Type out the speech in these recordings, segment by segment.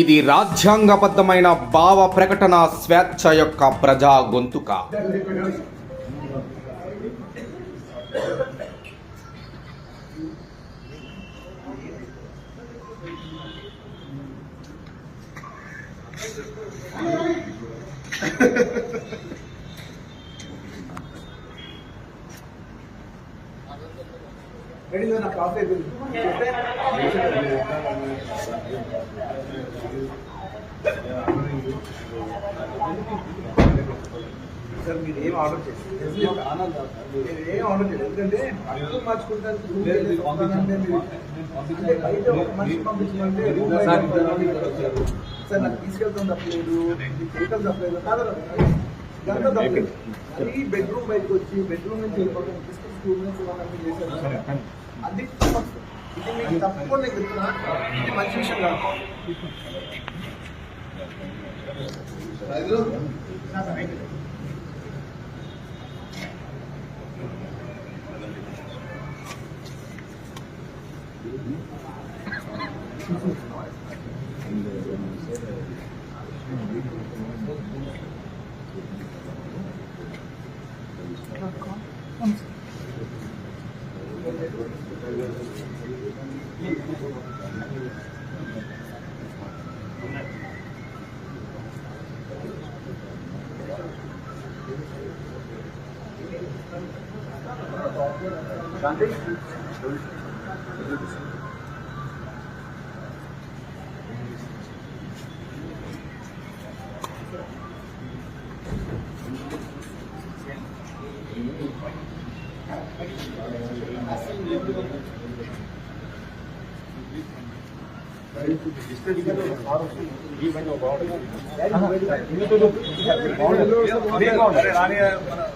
ఇది రాజ్యాంగబద్ధమైన భావ ప్రకటన స్వేచ్ఛ యొక్క ప్రజా గొంతుక. రెడీ నా కాఫీ సార్ మీరు ఏం ఆర్డర్ మీరు ఏం ఆర్డర్ చేయలేదు. ఎందుకంటే అర్థం మార్చుకుంటానికి బయట ఒక మనిషి పంపించమంటే. సార్ నాకు తీసుకెళ్తాం తప్పలేదు చేయటం తప్పలేదు కాదు ఇదంతా తప్పలేదు అది బెడ్రూమ్ బయటకు వచ్చి బెడ్రూమ్ నుంచి వెళ్ళిపోతాం తీసుకుని స్కూల్ నుంచి చేశారు? అది తప్పు. ఇది మీకు తప్పకుండా నేను చెప్తున్నా. ఇది మంచి విషయం కాదు. రాని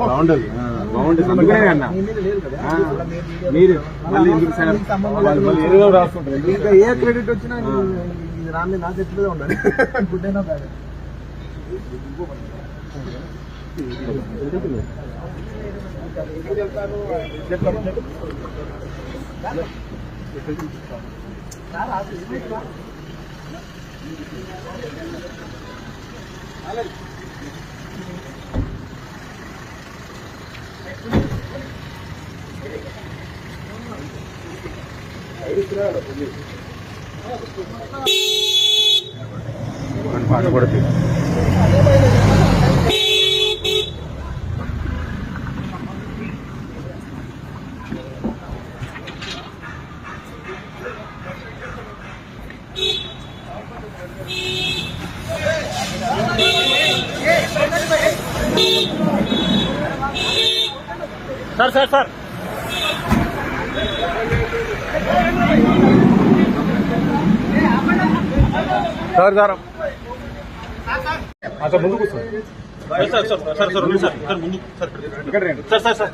బాగుండదు అందుకనే అన్న. మీరు మళ్ళీ ఎందుకు సార్? వాళ్ళు మళ్ళీ ఏదో రాసుకుంటారు ఇంకా ఏ క్రెడిట్ వచ్చినా ఇది రాని నా చేతిలో ఉండాలి. గుడ్ అయినా బ్యాడ్. పాట పడుతుంది sir sir sir. Sir sir. Sir ముందు కూర్చోండి సార్ సార్ సార్ సార్ ఉంది సార్. సార్ ముందు సార్ ఇక్కడ రండి. Sir sir sir.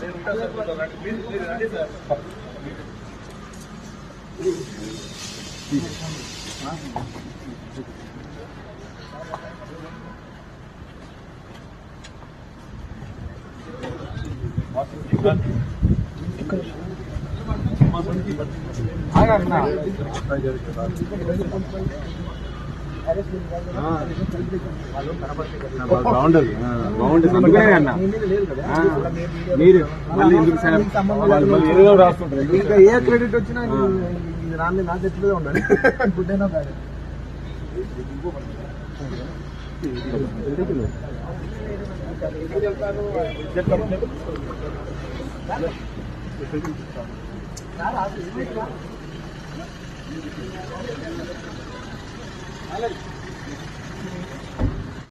బాగుండదు బాగుంటుంది. అందుకనే అన్న మీరు మళ్ళీ ఎందుకు సార్ వాళ్ళు ఏదో ఇంకా ఏ క్రెడిట్ వచ్చినా ఇది రాని నా చేతిలో ఉండాలి గుడ్ అయినా